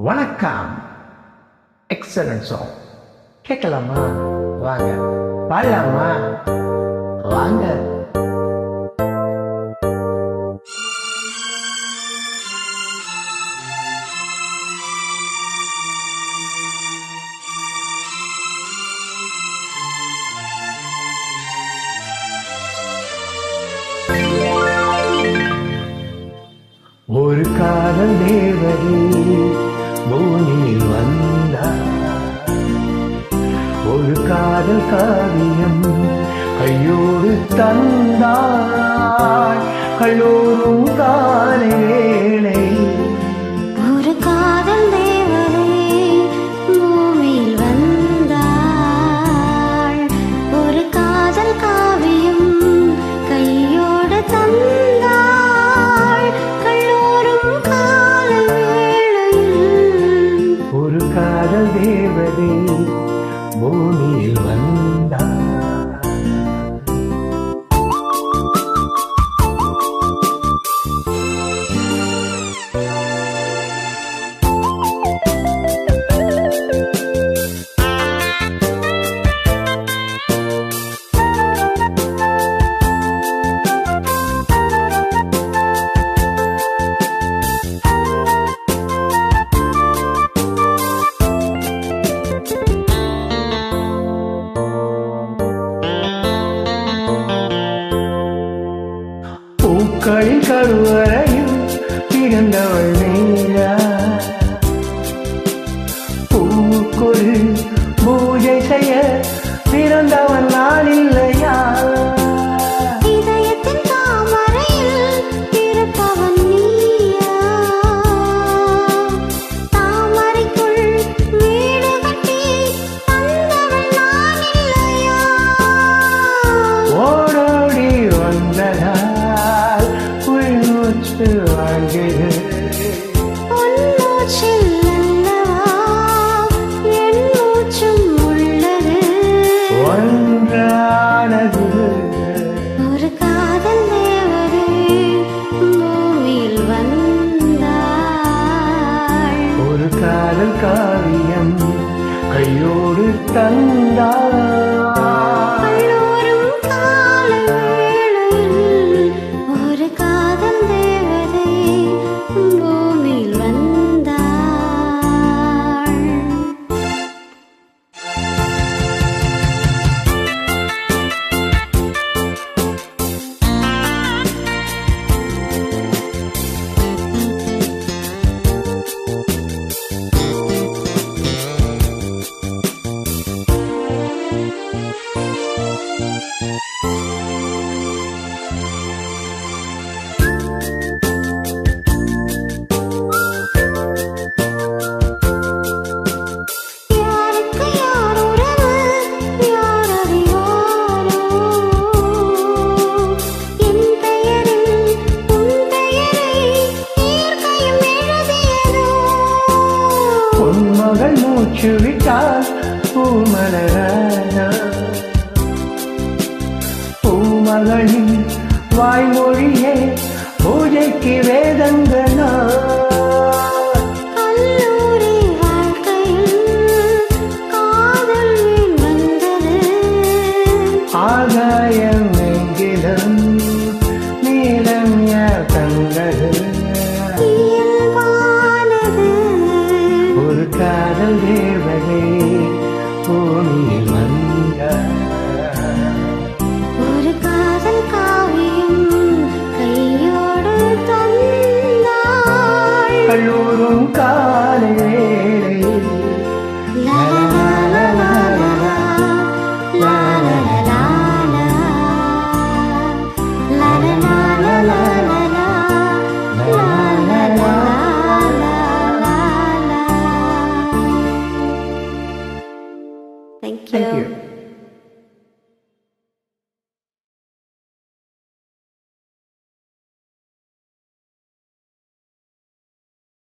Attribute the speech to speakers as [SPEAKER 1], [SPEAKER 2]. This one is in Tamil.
[SPEAKER 1] வணக்கம். எக்ஸலன்ட் சாங் கேட்கலாமா? வாங்க. பாடலாமா? வாங்க. ஒரு காலம் தேவரே பூமியில் வந்தார். ஒரு காதல் காவியம் கையோடு தந்தாள் கல்லூரும் காலை
[SPEAKER 2] ஒரு காதல் தேவதை பூமியில்
[SPEAKER 1] வந்தார் பூக்களின் கருவறையில் பிறந்தவள் நீரா பூக்குள் பூஜை செய்ய பிறந்தவன் நான்
[SPEAKER 2] இல்லை. காதல்
[SPEAKER 1] காவியம் கையோடு தந்தா பூமலரானா? பூமகளின் வாய்மொழியே பூஜைக்கு
[SPEAKER 2] வேதங்கனா?
[SPEAKER 1] ஆகாயம் எங்கிலும் நீளம் யார்
[SPEAKER 2] தங்கது
[SPEAKER 1] ஒரு காதல்
[SPEAKER 2] தேவ.
[SPEAKER 1] கல்லூரும் கா